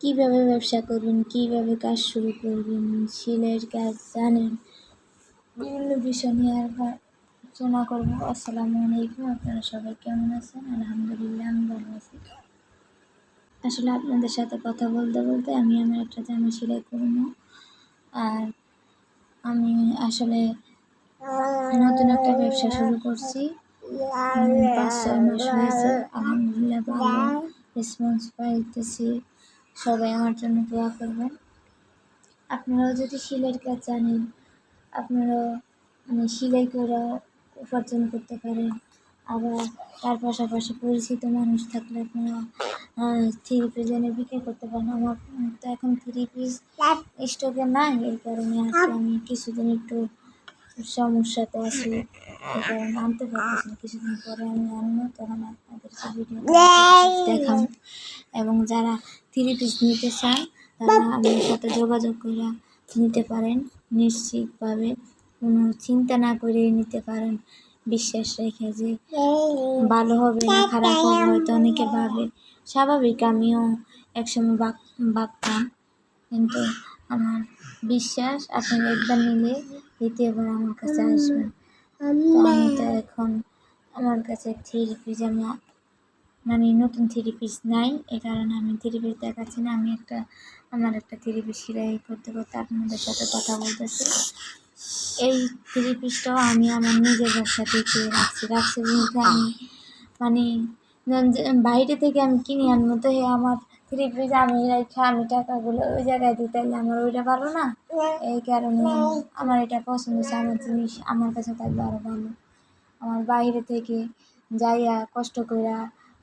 কীভাবে ব্যবসা করবেন, কীভাবে কাজ শুরু করবেন সেলাইয়ের কাজ জানেন। বিভিন্ন বিষয় নিয়ে আর আলোচনা করব। আসসালামু আলাইকুম, আপনারা সবাই কেমন আছেন? আলহামদুলিল্লাহ, আমি ভালো আছি। আসলে আপনাদের সাথে কথা বলতে বলতে আমি আমার একটা জামা সেলাই করব। আর আমি আসলে নতুন একটা ব্যবসা শুরু করছি। পাঁচ ছয় মাস হয়েছে, আলহামদুলিল্লাহ ভালো। রেসপন্স পাইতেছি। সবাই আমার জন্য দোয়া করবেন। আপনারাও যদি সেলাইয়ের কাজ জানেন আপনারাও মানে সেলাই করে উপার্জন করতে পারেন। আবার তার পাশাপাশি পরিচিত মানুষ থাকলে আপনারা থ্রি পিস এনে বিক্রি করতে পারেন। আমার তো এখন থ্রি পিস স্টকে নাই এই কারণে আর কি আমি কিছুদিন একটু সমস্যাতে আছি কারণে আনতে পারতেছি না কিছুদিন পরে আমি আনব তখন আপনাদেরকে ভিডিও দেখাবো। এবং যারা থ্রি পিস নিতে চান তারা আমার সাথে যোগাযোগ করে নিতে পারেন। নিশ্চিতভাবে কোনো চিন্তা না করে নিতে পারেন। বিশ্বাস রেখে যে ভালো হবে না খারাপ হবে হয়তো অনেকে ভাবে। স্বাভাবিক আমিও একসময় বাক ভাবতাম। কিন্তু আমার বিশ্বাস আপনি একবার নিলে দ্বিতীয়বার আমার কাছে আসবেন। আমি তো এখন আমার কাছে থ্রি পিস আমি মানে নতুন থ্রি পিস নাই এই কারণে আমি থ্রি পিস দেখাচ্ছি না। আমি একটা আমার একটা থ্রি পিস সেলাই করতে করতে আপনাদের সাথে কথা বলতেছি। এই থ্রি পিসটাও আমি আমার নিজের ব্যবসা থেকে রাখছি। রাখছি বলতে আমি মানে বাইরে থেকে আমি কিনে আনব তো হে আমার থ্রি পিস আমি রেখে আমি টাকাগুলো ওই জায়গায় দিতে আমার ওইটা ভালো না? এই কারণে আমার এটা পছন্দ হচ্ছে আমার জিনিস আমার কাছে থাকবে আরও ভালো। আমার বাইরে থেকে যাইয়া কষ্ট কইরা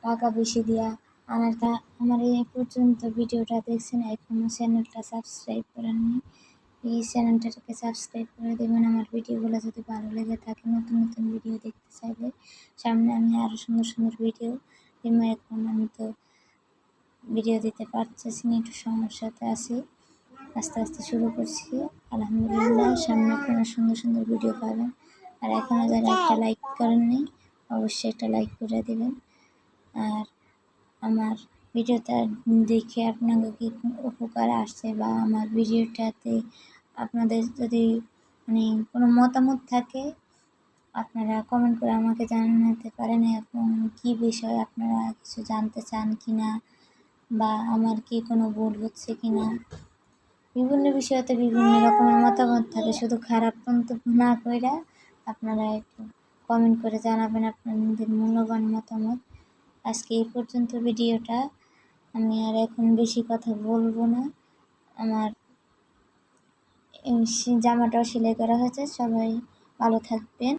টাকা বেশি দিয়া আনারটা, আমার এই পর্যন্ত ভিডিওটা দেখছেন এখনও চ্যানেলটা সাবস্ক্রাইব করেননি, এই চ্যানেলটাকে সাবস্ক্রাইব করে দেবেন। আমার ভিডিওগুলো যদি ভালো লেগে থাকে, নতুন নতুন ভিডিও দেখতে চাইলে সামনে আমি আরও সুন্দর সুন্দর ভিডিও দিব। এখন আমি তো ভিডিও দিতে পারতেছি না, একটু সমস্যাতে আছি। আস্তে আস্তে শুরু করছি। আলহামদুলিল্লাহ, সামনে আপনারা সুন্দর সুন্দর ভিডিও পাবেন। আর এখনও যারা একটা লাইক করেননি, অবশ্যই একটা লাইক করে দেবেন। আর আমার ভিডিওটা দেখে আপনাকে কি উপকার আসছে বা আমার ভিডিওটাতে আপনাদের যদি মানে কোনো মতামত থাকে, আপনারা কমেন্ট করে আমাকে জানাতে পারেন এবং কী বিষয়ে আপনারা কিছু জানতে চান কি না বা আমার কি কোনো ভুল হচ্ছে কি না? বিভিন্ন বিষয়তে বিভিন্ন রকমের মতামত থাকে। শুধু খারাপ মন্তব্য না কইরা আপনারা একটু কমেন্ট করে জানাবেন আপনাদের মূল্যবান মতামত। আজকে এই পর্যন্ত ভিডিওটা। আমি আর এখন বেশি কথা বলব না। আমার জামাটাও সেলাই করা হয়েছে। সবাই ভালো থাকবেন।